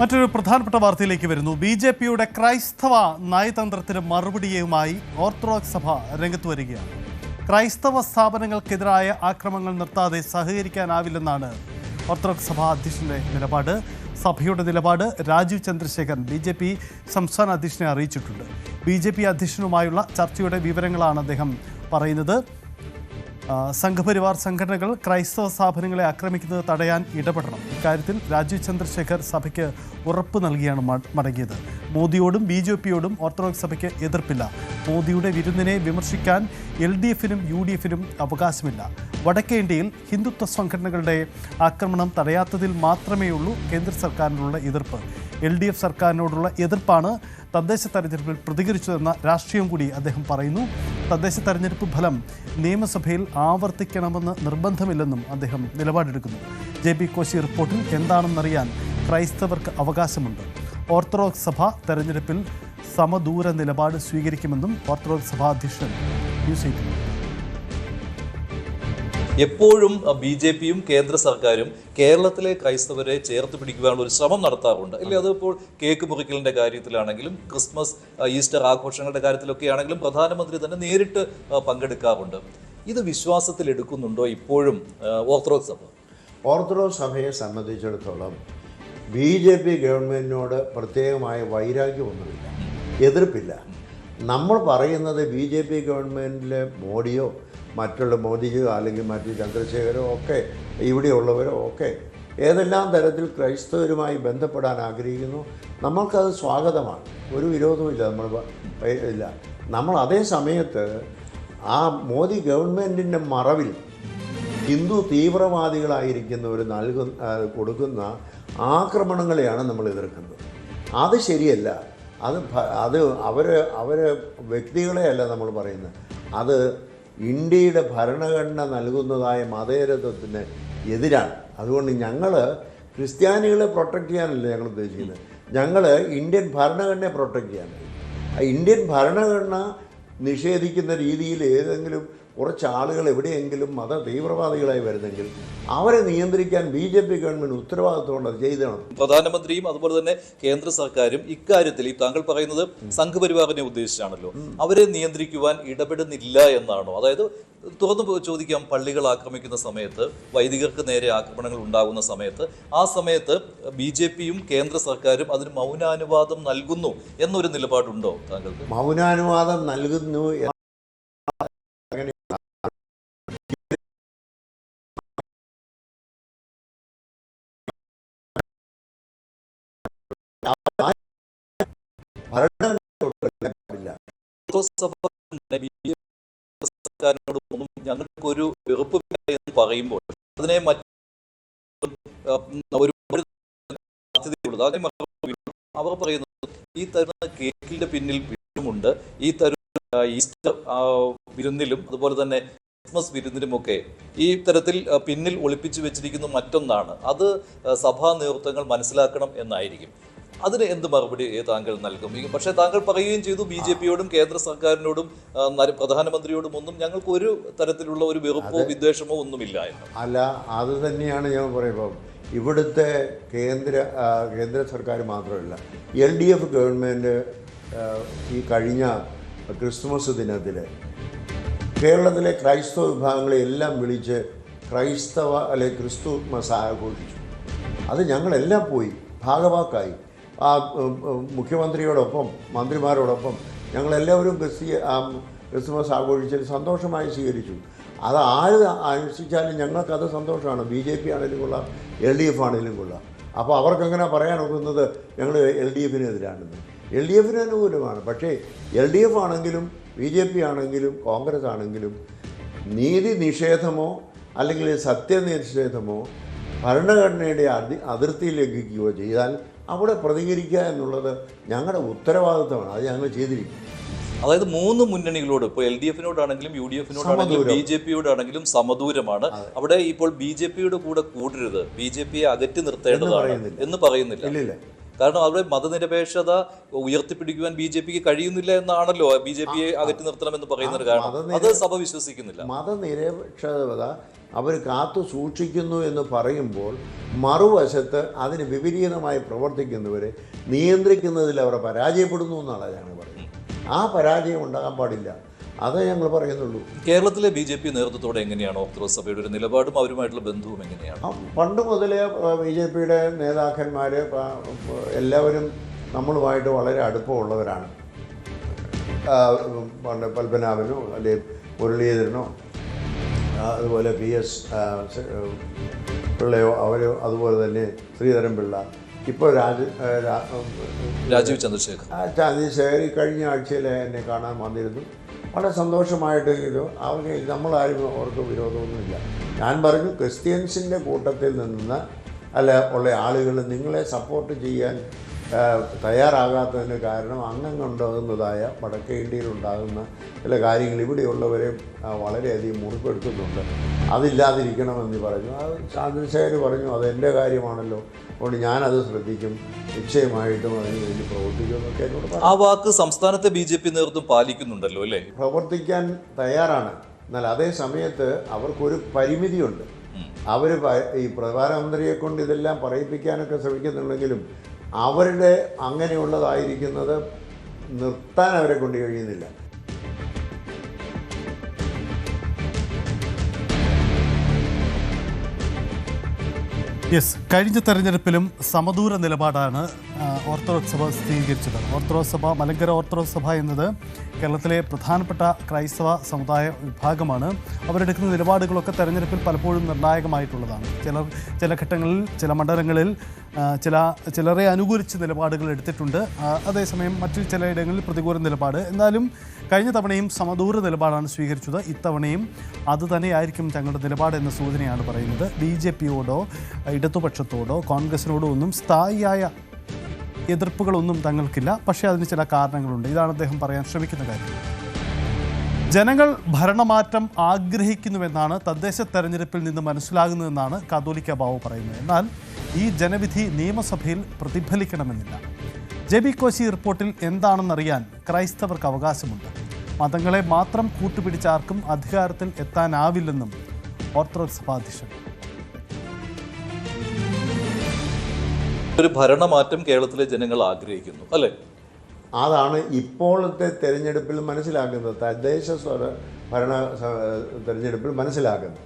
മറ്റൊരു പ്രധാനപ്പെട്ട വാർത്തയിലേക്ക് വരുന്നു. ബി ജെ പിയുടെ ക്രൈസ്തവ നയതന്ത്രത്തിന് മറുപടിയുമായി ഓർത്തഡോക്സ് സഭ രംഗത്ത് വരികയാണ്. ക്രൈസ്തവ സ്ഥാപനങ്ങൾക്കെതിരായ ആക്രമണങ്ങൾ നിർത്താതെ സഹകരിക്കാനാവില്ലെന്നാണ് ഓർത്തഡോക്സ് സഭ അധ്യക്ഷന്റെ നിലപാട്. സഭയുടെ നിലപാട് Rajeev Chandrasekharan B J P സംസ്ഥാന അധ്യക്ഷനെ അറിയിച്ചിട്ടുണ്ട്. ബി ജെ പി അധ്യക്ഷനുമായുള്ള ചർച്ചയുടെ വിവരങ്ങളാണ് അദ്ദേഹം പറയുന്നത്. സംഘപരിവാർ സംഘടനകൾ ക്രൈസ്തവ സ്ഥാപനങ്ങളെ ആക്രമിക്കുന്നത് തടയാൻ ഇടപെടണം. ഇക്കാര്യത്തിൽ രാജീവ് ചന്ദ്രശേഖർ സഭയ്ക്ക് ഉറപ്പ് നൽകിയാണ് മടങ്ങിയത്. മോദിയോടും ബി ജെ പിയോടും ഓർത്തഡോക്സ് സഭയ്ക്ക് എതിർപ്പില്ല. മോദിയുടെ വിരുന്നിനെ വിമർശിക്കാൻ എൽ ഡി എഫിനും യു ഡി എഫിനും അവകാശമില്ല. വടക്കേ ഇന്ത്യയിൽ ഹിന്ദുത്വ സംഘടനകളുടെ ആക്രമണം തടയാത്തതിൽ മാത്രമേ ഉള്ളൂ കേന്ദ്ര സർക്കാരിനുള്ള എതിർപ്പ്. എൽ ഡി എഫ് സർക്കാരിനോടുള്ള എതിർപ്പാണ് തദ്ദേശ തെരഞ്ഞെടുപ്പിൽ പ്രതികരിച്ചതെന്ന രാഷ്ട്രീയം കൂടി അദ്ദേഹം പറയുന്നു. തദ്ദേശ തെരഞ്ഞെടുപ്പ് ഫലം നിയമസഭയിൽ ആവർത്തിക്കണമെന്ന് നിർബന്ധമില്ലെന്നും അദ്ദേഹം നിലപാടെടുക്കുന്നു. ജെ പി കോശി റിപ്പോർട്ടിൽ എന്താണെന്നറിയാൻ ക്രൈസ്തവർക്ക് അവകാശമുണ്ട്. ഓർത്തഡോക്സ് സഭ തെരഞ്ഞെടുപ്പിൽ സമദൂര നിലപാട് സ്വീകരിക്കുമെന്നും ഓർത്തഡോക്സ് സഭാ അധ്യക്ഷൻ എപ്പോഴും ബി ജെ പിയും കേന്ദ്ര സർക്കാരും കേരളത്തിലെ ക്രൈസ്തവരെ ചേർത്ത് പിടിക്കുവാനുള്ള ഒരു ശ്രമം നടത്താറുണ്ട്. അല്ലേ അതിപ്പോൾ കേക്ക് മുറിക്കലിന്റെ കാര്യത്തിലാണെങ്കിലും ക്രിസ്മസ് ഈസ്റ്റർ ആഘോഷങ്ങളുടെ കാര്യത്തിലൊക്കെ ആണെങ്കിലും പ്രധാനമന്ത്രി തന്നെ നേരിട്ട് പങ്കെടുക്കാറുണ്ട്. ഇത് വിശ്വാസത്തിൽ എടുക്കുന്നുണ്ടോ ഇപ്പോഴും ഓർത്തഡോക്സ് സഭ? ഓർത്തഡോക്സ് സഭയെ സംബന്ധിച്ചിടത്തോളം ബി ജെ പി ഗവൺമെന്റിനോട് പ്രത്യേകമായ വൈരാഗ്യമൊന്നുമില്ല. എതിർപ്പില്ല. നമ്മൾ പറയുന്നത് ബി ജെ പി ഗവൺമെന്റിലെ മോഡിയോ മറ്റുള്ള മോദിജിയോ അല്ലെങ്കിൽ മറ്റു ചന്ദ്രശേഖരോ ഒക്കെ ഇവിടെയുള്ളവരോ ഒക്കെ ഏതെല്ലാം തരത്തിൽ ക്രൈസ്തവരുമായി ബന്ധപ്പെടാൻ ആഗ്രഹിക്കുന്നു നമ്മൾക്കത് സ്വാഗതമാണ്. ഒരു വിരോധമില്ല നമ്മൾ ഇല്ല. നമ്മൾ അതേ സമയത്ത് ആ മോദി ഗവൺമെന്റിന്റെ മറവിൽ ഹിന്ദു തീവ്രവാദികളായിരിക്കുന്നവർ നൽകുന്ന കൊടുക്കുന്ന ആക്രമണങ്ങളെയാണ് നമ്മൾ എതിർക്കുന്നത്. അത് ശരിയല്ല. അത് അത് അവർ അവർ വ്യക്തികളെയല്ല നമ്മൾ പറയുന്നത്. അത് ഇന്ത്യയുടെ ഭരണഘടന നൽകുന്നതായ മതേതരത്വത്തിന് എതിരാണ്. അതുകൊണ്ട് ഞങ്ങൾ ക്രിസ്ത്യാനികളെ പ്രൊട്ടക്റ്റ് ചെയ്യാനല്ല ഞങ്ങൾ ഉദ്ദേശിക്കുന്നത്? ഞങ്ങൾ ഇന്ത്യൻ ഭരണഘടനയെ പ്രൊട്ടക്റ്റ് ചെയ്യാനാണ് ഇന്ത്യൻ ഭരണഘടന നിഷേധിക്കുന്ന രീതിയിൽ ഏതെങ്കിലും കുറച്ച് ആളുകൾ എവിടെയെങ്കിലും മത തീവ്രവാദികളായി വരുന്നെങ്കിൽ അവരെ നിയന്ത്രിക്കാൻ ബി ജെ പി ഗവൺമെന്റ് ഉത്തരവാദിത്വമുണ്ട് അത് ചെയ്തണം. പ്രധാനമന്ത്രിയും അതുപോലെ തന്നെ കേന്ദ്ര സർക്കാരും ഇക്കാര്യത്തിൽ ഈ താങ്കൾ പറയുന്നത് സംഘപരിവാറിനെ ഉദ്ദേശിച്ചാണല്ലോ. അവരെ നിയന്ത്രിക്കുവാൻ ഇടപെടുന്നില്ല എന്നാണോ? അതായത് തുറന്നു ചോദിക്കാം പള്ളികൾ ആക്രമിക്കുന്ന സമയത്ത് വൈദികർക്ക് നേരെ ആക്രമണങ്ങൾ ഉണ്ടാകുന്ന സമയത്ത് ആ സമയത്ത് ബി ജെ പിയും കേന്ദ്ര സർക്കാരും അതിന് മൗനാനുവാദം നൽകുന്നു എന്നൊരു നിലപാടുണ്ടോ താങ്കൾക്ക്? മൗനാനുവാദം നൽകുന്നു എ- ഭരണഘടന പാടില്ല. സഭ തന്നെ BJP സർക്കാരിനോട് ഒന്നും ഞങ്ങൾക്കൊരു വെറുപ്പ് എന്ന് പറയുമ്പോൾ അതിനെ ഒരു അവർ പറയുന്നു ഈ തരുന്ന കേക്കിന്റെ പിന്നിൽ വീണ്ടുമുണ്ട് ഈ തരുന്ന ഈസ്റ്റർ വിരുന്നിലും അതുപോലെ തന്നെ ക്രിസ്മസ് വിരുന്നിലുമൊക്കെ ഈ തരത്തിൽ പിന്നിൽ ഒളിപ്പിച്ചു വെച്ചിരിക്കുന്ന മറ്റൊന്നാണ്. അത് സഭാ നേതൃത്വങ്ങൾ മനസ്സിലാക്കണം എന്നായിരിക്കും. അതിന് എന്ത് മറുപടി താങ്കൾ നൽകും? പക്ഷേ താങ്കൾ പറയുകയും ചെയ്തു ബി ജെ പിയോടും കേന്ദ്ര സർക്കാരിനോടും പ്രധാനമന്ത്രിയോടും ഒന്നും ഞങ്ങൾക്ക് ഒരു തരത്തിലുള്ള ഒരു വെറുപ്പോ വിദ്വേഷമോ ഒന്നുമില്ല എന്ന്. അല്ല അത് തന്നെയാണ് ഞാൻ പറയുമ്പോൾ ഇവിടുത്തെ കേന്ദ്ര കേന്ദ്ര സർക്കാർ മാത്രമല്ല എൽ ഡി എഫ് ഗവൺമെന്റ് ഈ കഴിഞ്ഞ ക്രിസ്മസ് ദിനത്തിൽ കേരളത്തിലെ ക്രൈസ്തവ വിഭാഗങ്ങളെ എല്ലാം വിളിച്ച് ക്രൈസ്തവ അല്ലെ ക്രിസ്തുമസ് ആഘോഷിച്ചു അത് ഞങ്ങളെല്ലാം പോയി ഭാഗവാക്കായി. ആ മുഖ്യമന്ത്രിയോടൊപ്പം മന്ത്രിമാരോടൊപ്പം ഞങ്ങളെല്ലാവരും ക്രിസ്തി ക്രിസ്മസ് ആഘോഷിച്ച് സന്തോഷമായി സ്വീകരിച്ചു. അത് ആര് അനുഷ്ഠിച്ചാലും ഞങ്ങൾക്കത് സന്തോഷമാണ്. ബി ജെ പി ആണെങ്കിലും കൊള്ളാം എൽ ഡി എഫ് ആണെങ്കിലും കൊള്ളാം. അപ്പോൾ അവർക്കങ്ങനെ പറയാൻ ഒക്കുന്നത് ഞങ്ങൾ എൽ ഡി എഫിനെതിരാണെന്ന്. എൽ ഡി എഫിന് അനുകൂലമാണ്. പക്ഷേ എൽ ഡി എഫ് ആണെങ്കിലും ബി ജെ പി ആണെങ്കിലും കോൺഗ്രസ് ആണെങ്കിലും നീതി നിഷേധമോ അല്ലെങ്കിൽ സത്യനിഷേധമോ ഭരണഘടനയുടെ അതി അതിർത്തി ലംഘിക്കുകയോ ചെയ്താൽ അവിടെ പ്രതികരിക്കുക എന്നുള്ളത് ഞങ്ങളുടെ ഉത്തരവാദിത്തമാണ്. അത് ഞങ്ങൾ ചെയ്തിരിക്കും. അതായത് മൂന്ന് മുന്നണികളോട് ഇപ്പോൾ എൽ ഡി എഫിനോടാണെങ്കിലും യു ഡി എഫിനോടാണെങ്കിലും ബി ജെ പിയോടാണെങ്കിലും സമദൂരമാണ്. അവിടെ ഇപ്പോൾ ബി ജെ പിയുടെ കൂടെ കൂടരുത്. ബി ജെ പിയെ അകറ്റി നിർത്തേണ്ടതാണ് എന്ന് പറയുന്നില്ല. കാരണം അവിടെ മതനിരപേക്ഷത ഉയർത്തിപ്പിടിക്കുവാൻ ബി ജെ പിക്ക് കഴിയുന്നില്ല എന്നാണല്ലോ ബി ജെ പിയെ അകറ്റി നിർത്തണമെന്ന് പറയുന്നത് കാരണം. മതനിര- അത് സഭ വിശ്വസിക്കുന്നില്ല. മതനിരപേക്ഷത അവർ കാത്തു സൂക്ഷിക്കുന്നു എന്ന് പറയുമ്പോൾ മറുവശത്ത് അതിന് വിപരീതമായി പ്രവർത്തിക്കുന്നവരെ നിയന്ത്രിക്കുന്നതിൽ അവർ പരാജയപ്പെടുന്നു എന്നാണ് ഞാൻ പറയുന്നത്. ആ പരാജയം ഉണ്ടാകാൻ പാടില്ല. അതേ ഞങ്ങൾ പറയുന്നുള്ളൂ. കേരളത്തിലെ ബി ജെ പി നേതൃത്വത്തോടെ എങ്ങനെയാണ് ഓർത്തഡോക്സ് സഭയുടെ ഒരു നിലപാടും അവരുമായിട്ടുള്ള ബന്ധവും എങ്ങനെയാണ്? പണ്ട് മുതലേ ബി ജെ പിയുടെ നേതാക്കന്മാർ എല്ലാവരും നമ്മളുമായിട്ട് വളരെ അടുപ്പമുള്ളവരാണ്. പണ്ട് പത്മനാഭനോ അല്ലെ മുരളീധരനോ അതുപോലെ പി എസ് പിള്ളയോ അവരോ അതുപോലെ തന്നെ ശ്രീധരൻ പിള്ള ഇപ്പോൾ രാജ രാജീവ് ചന്ദ്രശേഖർ. ചന്ദ്രശേഖർ ഈ കഴിഞ്ഞ ആഴ്ചയിൽ എന്നെ കാണാൻ വന്നിരുന്നു. വളരെ സന്തോഷമായിട്ട് ഇത് അവർക്ക് നമ്മളാരും അവർക്ക് വിരോധമൊന്നുമില്ല. ഞാൻ പറഞ്ഞു ക്രിസ്ത്യൻസിന്റെ കൂട്ടത്തിൽ നിന്ന് അല്ല ഉള്ള ആളുകൾ നിങ്ങളെ സപ്പോർട്ട് ചെയ്യാൻ തയ്യാറാകാത്തതിന് കാരണം അംഗങ്ങളുണ്ടാകുന്നതായ വടക്കേ ഇന്ത്യയിലുണ്ടാകുന്ന ചില കാര്യങ്ങൾ ഇവിടെയുള്ളവരെ വളരെയധികം മുറിപ്പെടുത്തുന്നുണ്ട്. അതില്ലാതിരിക്കണമെന്ന് പറഞ്ഞു. അത് ചന്ദ്രശേഖർ പറഞ്ഞു അത് എന്റെ കാര്യമാണല്ലോ. അതുകൊണ്ട് ഞാനത് ശ്രദ്ധിക്കും. നിശ്ചയമായിട്ടും അതിന് വേണ്ടി പ്രവർത്തിക്കുമെന്നൊക്കെ എന്നോട് പറഞ്ഞു. ആ വാക്ക് സംസ്ഥാനത്തെ ബി ജെ പി നേതൃത്വം പാലിക്കുന്നുണ്ടല്ലോ അല്ലേ? പ്രവർത്തിക്കാൻ തയ്യാറാണ്. എന്നാൽ അതേ സമയത്ത് അവർക്കൊരു പരിമിതിയുണ്ട്. അവർ ഈ പ്രധാനമന്ത്രിയെ കൊണ്ട് ഇതെല്ലാം പറയിപ്പിക്കാനൊക്കെ ശ്രമിക്കുന്നുണ്ടെങ്കിലും അവരുടെ അങ്ങനെയുള്ളതായിരിക്കുന്നത് നിർത്താൻ അവരെ കൊണ്ട് കഴിയുന്നില്ല. യെസ് കഴിഞ്ഞ തെരഞ്ഞെടുപ്പിലും സമദൂര നിലപാടാണ് ഓർത്തഡോക്സ് സഭ സ്വീകരിച്ചത്. ഓർത്തഡോക്സ് സഭ മലങ്കര ഓർത്തഡോക്സ് സഭ എന്നത് കേരളത്തിലെ പ്രധാനപ്പെട്ട ക്രൈസ്തവ സമുദായ വിഭാഗമാണ്. അവരെടുക്കുന്ന നിലപാടുകളൊക്കെ തെരഞ്ഞെടുപ്പിൽ പലപ്പോഴും നിർണായകമായിട്ടുള്ളതാണ്. ചിലർ ചില ഘട്ടങ്ങളിൽ ചില മണ്ഡലങ്ങളിൽ ചില ചിലരെ അനുകൂലിച്ച് നിലപാടുകൾ എടുത്തിട്ടുണ്ട്. അതേസമയം മറ്റു ചിലയിടങ്ങളിൽ പ്രതികൂല നിലപാട്. എന്നാലും കഴിഞ്ഞ തവണയും സമദൂര നിലപാടാണ് സ്വീകരിച്ചത്. ഇത്തവണയും അത് തന്നെയായിരിക്കും തങ്ങളുടെ നിലപാട് എന്ന സൂചനയാണ് പറയുന്നത്. ബി ജെ പിയോടോ ഇടതുപക്ഷത്തോടോ കോൺഗ്രസിനോടോ ഒന്നും സ്ഥായിയായ എതിർപ്പുകളൊന്നും തങ്ങൾക്കില്ല. പക്ഷേ അതിന് ചില കാരണങ്ങളുണ്ട്. ഇതാണ് അദ്ദേഹം പറയാൻ ശ്രമിക്കുന്ന കാര്യം. ജനങ്ങൾ ഭരണമാറ്റം ആഗ്രഹിക്കുന്നുവെന്നാണ് തദ്ദേശ തെരഞ്ഞെടുപ്പിൽ നിന്ന് മനസ്സിലാകുന്നതെന്നാണ് കാതോലിക്ക ബാവു പറയുന്നത്. എന്നാൽ ഈ ജനവിധി നിയമസഭയിൽ പ്രതിഫലിക്കണമെന്നില്ല. ജെ ബി കോശി റിപ്പോർട്ടിൽ എന്താണെന്നറിയാൻ ക്രൈസ്തവർക്ക് അവകാശമുണ്ട്. മതങ്ങളെ മാത്രം കൂട്ടുപിടിച്ച ആർക്കും അധികാരത്തിൽ എത്താനാവില്ലെന്നും ഓർത്തഡോക്സ് സഭാധ്യക്ഷൻ ഒരു ഭരണമാറ്റം കേരളത്തിലെ ജനങ്ങൾ ആഗ്രഹിക്കുന്നു അല്ലേ? അതാണ് ഇപ്പോഴത്തെ തെരഞ്ഞെടുപ്പിൽ മനസ്സിലാക്കുന്നത് തദ്ദേശ ഭരണ തെരഞ്ഞെടുപ്പിൽ മനസ്സിലാക്കുന്നത്.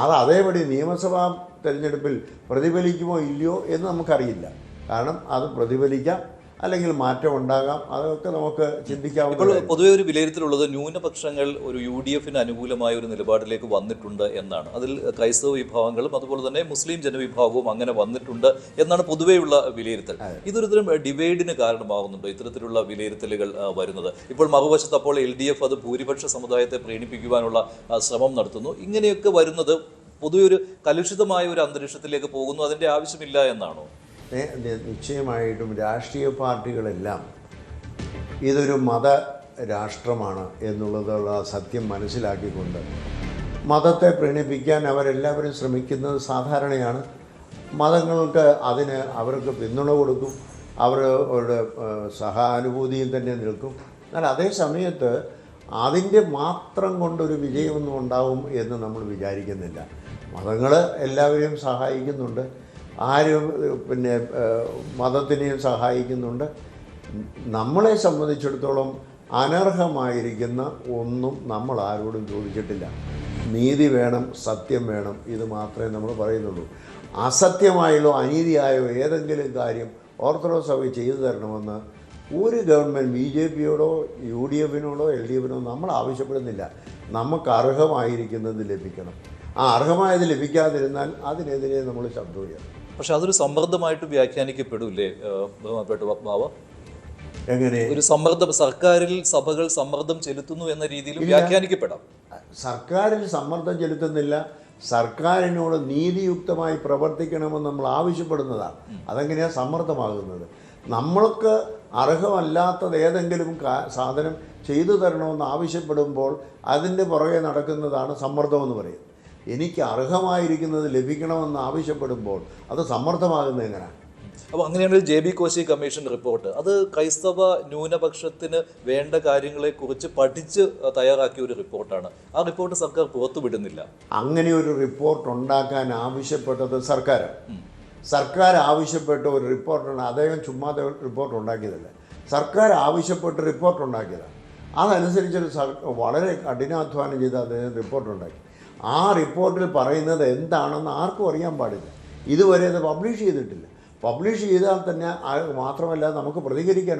അത് അതേപടി നിയമസഭാ തെരഞ്ഞെടുപ്പിൽ പ്രതിഫലിക്കുമോ ഇല്ലയോ എന്ന് നമുക്കറിയില്ല. കാരണം അത് പ്രതിഫലിക്കാം അല്ലെങ്കിൽ മാറ്റം ഉണ്ടാകാം. അതൊക്കെ നമുക്ക് ഇപ്പോൾ ചിന്തിക്കാവുന്ന പൊതുവെ ഒരു വിലയിരുത്തലുള്ളത് ന്യൂനപക്ഷങ്ങൾ ഒരു യു ഡി എഫിന് അനുകൂലമായ ഒരു നിലപാടിലേക്ക് വന്നിട്ടുണ്ട് എന്നാണ്. അതിൽ ക്രൈസ്തവ വിഭാഗങ്ങളും അതുപോലെ തന്നെ മുസ്ലിം ജനവിഭാഗവും അങ്ങനെ വന്നിട്ടുണ്ട് എന്നാണ് പൊതുവെയുള്ള വിലയിരുത്തൽ. ഇതൊരു തരം ഡിവൈഡിന് കാരണമാകുന്നുണ്ടോ ഇത്തരത്തിലുള്ള വിലയിരുത്തലുകൾ വരുന്നത്? ഇപ്പോൾ മറുവശത്ത് അപ്പോൾ എൽ ഡി എഫ് അത് ഭൂരിപക്ഷ സമുദായത്തെ പ്രീണിപ്പിക്കുവാനുള്ള ശ്രമം നടത്തുന്നു. ഇങ്ങനെയൊക്കെ വരുന്നത് പൊതുവെ ഒരു കലുഷിതമായ ഒരു അന്തരീക്ഷത്തിലേക്ക് പോകുന്നു. അതിന്റെ ആവശ്യമില്ല എന്നാണോ? നിശ്ചയമായിട്ടും രാഷ്ട്രീയ പാർട്ടികളെല്ലാം ഇതൊരു മത രാഷ്ട്രമാണ് എന്നുള്ളതുള്ള സത്യം മനസ്സിലാക്കിക്കൊണ്ട് മതത്തെ പ്രീണിപ്പിക്കാൻ അവരെല്ലാവരും ശ്രമിക്കുന്നത് സാധാരണയാണ്. മതങ്ങൾക്ക് അതിന് അവർക്ക് പിന്തുണ കൊടുക്കും. അവരുടെ സഹാനുഭൂതിയും തന്നെ നിൽക്കും. എന്നാൽ അതേ സമയത്ത് അതിന്റെ മാത്രം കൊണ്ടൊരു വിജയമൊന്നും ഉണ്ടാവും എന്ന് നമ്മൾ വിചാരിക്കുന്നില്ല. മതങ്ങൾ എല്ലാവരെയും സഹായിക്കുന്നുണ്ട്. ആരും പിന്നെ മതത്തിനെയും സഹായിക്കുന്നുണ്ട്. നമ്മളെ സംബന്ധിച്ചിടത്തോളം അനർഹമായിരിക്കുന്ന ഒന്നും നമ്മൾ ആരോടും ചോദിച്ചിട്ടില്ല. നീതി വേണം സത്യം വേണം ഇത് മാത്രമേ നമ്മൾ പറയുന്നുള്ളൂ. അസത്യമായോ അനീതിയായോ ഏതെങ്കിലും കാര്യം ഓർത്തഡോക്സ് സഭ ചെയ്തു തരണമെന്ന് ഒരു ഗവൺമെന്റ് ബി ജെ പിയോടോ യു ഡി എഫിനോടോ എൽ ഡി എഫിനോ നമ്മൾ ആവശ്യപ്പെടുന്നില്ല. നമുക്ക് അർഹമായിരിക്കുന്നത് ലഭിക്കണം. ആ അർഹമായത് ലഭിക്കാതിരുന്നാൽ അതിനെതിരെ നമ്മൾ ശബ്ദം ഉയർത്തും. പക്ഷെ അതൊരു സമ്മർദ്ദമായിട്ട് വ്യാഖ്യാനിക്കപ്പെടില്ലേ ബഹുമാനപ്പെട്ട പത്മാവ് എങ്ങനെ? ഒരു സമ്മർദ്ദം സർക്കാരിൽ സഭകൾ സമ്മർദ്ദം ചെലുത്തുന്നു എന്ന രീതിയിൽ വ്യാഖ്യാനിക്കപ്പെടാം. സർക്കാരിൽ സമ്മർദ്ദം ചെലുത്തുന്നില്ല. സർക്കാരിനോട് നീതിയുക്തമായി പ്രവർത്തിക്കണമെന്ന് നമ്മൾ ആവശ്യപ്പെടുന്നതാണ്. അതെങ്ങനെയാണ് സമ്മർദ്ദമാകുന്നത്? നമ്മൾക്ക് അർഹമല്ലാത്തത് ഏതെങ്കിലും സാധനം ചെയ്തു തരണമെന്ന് ആവശ്യപ്പെടുമ്പോൾ അതിന്റെ പുറകെ നടക്കുന്നതാണ് സമ്മർദ്ദമെന്ന് പറയുന്നത്. എനിക്ക് അർഹമായിരിക്കുന്നത് ലഭിക്കണമെന്ന് ആവശ്യപ്പെടുമ്പോൾ അത് സമ്മർദ്ദമാകുന്നത് എങ്ങനെയാണ്? അപ്പോൾ അങ്ങനെയാണെങ്കിൽ J B Koshy commission report. അത് ക്രൈസ്തവ ന്യൂനപക്ഷത്തിന് വേണ്ട കാര്യങ്ങളെക്കുറിച്ച് പഠിച്ച് തയ്യാറാക്കിയ ഒരു റിപ്പോർട്ടാണ്. ആ റിപ്പോർട്ട് സർക്കാർ പുറത്തുവിടുന്നില്ല അങ്ങനെ ഒരു റിപ്പോർട്ട് ഉണ്ടാക്കാൻ ആവശ്യപ്പെട്ടത് സർക്കാർ സർക്കാർ ആവശ്യപ്പെട്ട ഒരു റിപ്പോർട്ടാണ്. അദ്ദേഹം ചുമ്മാതെ റിപ്പോർട്ട് ഉണ്ടാക്കിയതല്ല. സർക്കാർ ആവശ്യപ്പെട്ട് റിപ്പോർട്ട് ഉണ്ടാക്കിയതാണ്. അതനുസരിച്ചൊരു സർ വളരെ കഠിനാധ്വാനം ചെയ്ത് അദ്ദേഹം റിപ്പോർട്ട് ഉണ്ടാക്കി. ആ റിപ്പോർട്ടിൽ പറയുന്നത് എന്താണെന്ന് ആർക്കും അറിയാൻ പാടില്ല. ഇതുവരെ അത് പബ്ലിഷ് ചെയ്തിട്ടില്ല. പബ്ലിഷ് ചെയ്താൽ തന്നെ മാത്രമല്ല നമുക്ക് പ്രതികരിക്കാൻ